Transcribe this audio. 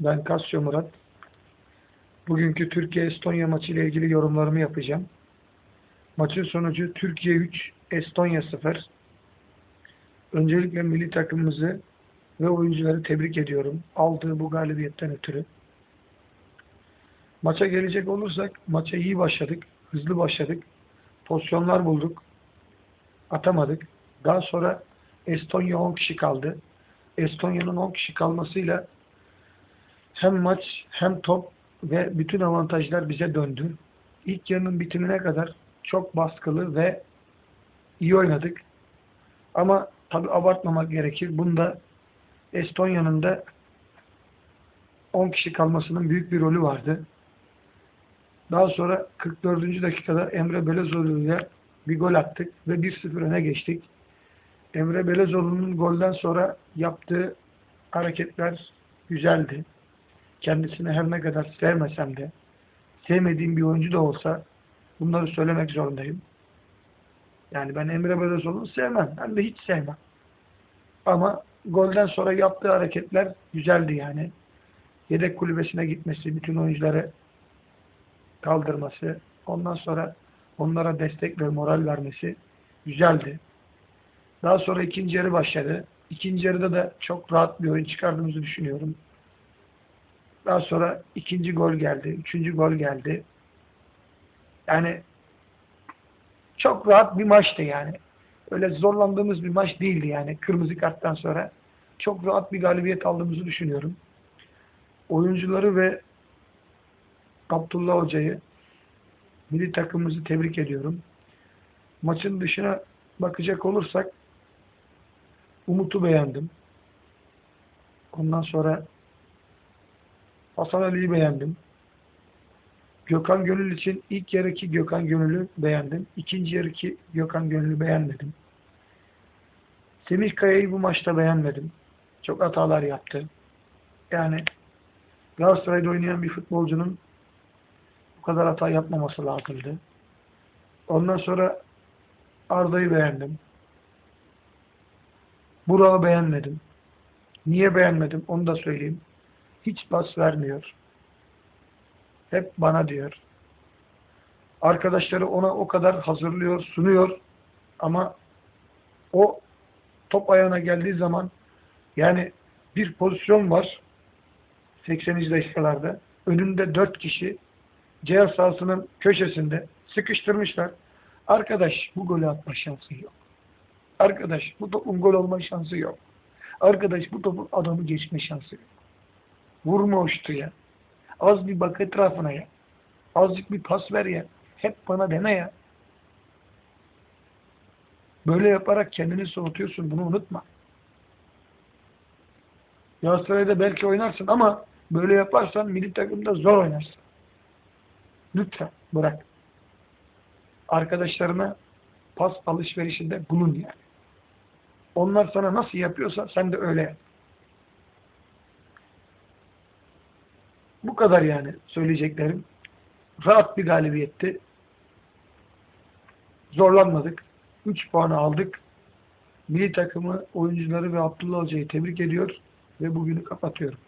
Ben Kasyo Murat. Bugünkü Türkiye-Estonya maçı ile ilgili yorumlarımı yapacağım. Maçın sonucu Türkiye 3, Estonya 0. Öncelikle milli takımımızı ve oyuncuları tebrik ediyorum. Aldığı bu galibiyetten ötürü. Maça gelecek olursak maça iyi başladık. Hızlı başladık. Pozisyonlar bulduk. Atamadık. Daha sonra Estonya 10 kişi kaldı. Estonya'nın 10 kişi kalmasıyla hem maç hem top ve bütün avantajlar bize döndü. İlk yarının bitimine kadar çok baskılı ve iyi oynadık. Ama tabi abartmamak gerekir. Bunda Estonya'nın da 10 kişi kalmasının büyük bir rolü vardı. Daha sonra 44. dakikada Emre Belezoğlu bir gol attık ve 1-0 öne geçtik. Emre Belezoğlu'nun golden sonra yaptığı hareketler güzeldi. Kendisini her ne kadar sevmesem de sevmediğim bir oyuncu da olsa bunları söylemek zorundayım. Yani ben Emre Belezoğlu'nu sevmem. Ben de hiç sevmem. Ama golden sonra yaptığı hareketler güzeldi yani. Yedek kulübesine gitmesi, bütün oyuncuları kaldırması, ondan sonra onlara destek ve moral vermesi güzeldi. Daha sonra ikinci yarı başladı. İkinci yarıda da çok rahat bir oyun çıkardığımızı düşünüyorum. Daha sonra ikinci gol geldi. Üçüncü gol geldi. Yani çok rahat bir maçtı yani. Öyle zorlandığımız bir maç değildi yani. Kırmızı karttan sonra çok rahat bir galibiyet aldığımızı düşünüyorum. Oyuncuları ve Abdullah Hoca'yı milli takımımızı tebrik ediyorum. Maçın dışına bakacak olursak Umut'u beğendim. Ondan sonra Hasan Ali'yi beğendim. Gökhan Gönül için ilk yarıki Gökhan Gönül'ü beğendim. İkinci yarıki Gökhan Gönül'ü beğenmedim. Semih Kaya'yı bu maçta beğenmedim. Çok hatalar yaptı. Yani Galatasaray'da oynayan bir futbolcunun bu kadar hata yapmaması lazımdı. Ondan sonra Arda'yı beğendim. Burak'ı beğenmedim. Niye beğenmedim onu da söyleyeyim. Hiç pas vermiyor. Hep bana diyor. Arkadaşları ona o kadar hazırlıyor, sunuyor ama o top ayağına geldiği zaman yani bir pozisyon var 80. dakikalarda. Önünde 4 kişi cihaz sahasının köşesinde sıkıştırmışlar. Arkadaş bu golü atma şansı yok. Arkadaş bu topun gol olma şansı yok. Arkadaş bu topun adamı geçme şansı yok. Vurma uçtu ya. Az bir bak etrafına ya. Azıcık bir pas ver ya. Hep bana deme ya. Böyle yaparak kendini soğutuyorsun. Bunu unutma. Galatasaray'da belki oynarsın ama böyle yaparsan milli takımda zor oynarsın. Lütfen bırak. Arkadaşlarına pas alışverişinde bulun yani. Onlar sana nasıl yapıyorsa sen de öyle yap. Bu kadar yani söyleyeceklerim. Rahat bir galibiyetti. Zorlanmadık. 3 puanı aldık. Milli takımı, oyuncuları ve Abdullah Hoca'yı tebrik ediyor ve bugünü kapatıyorum.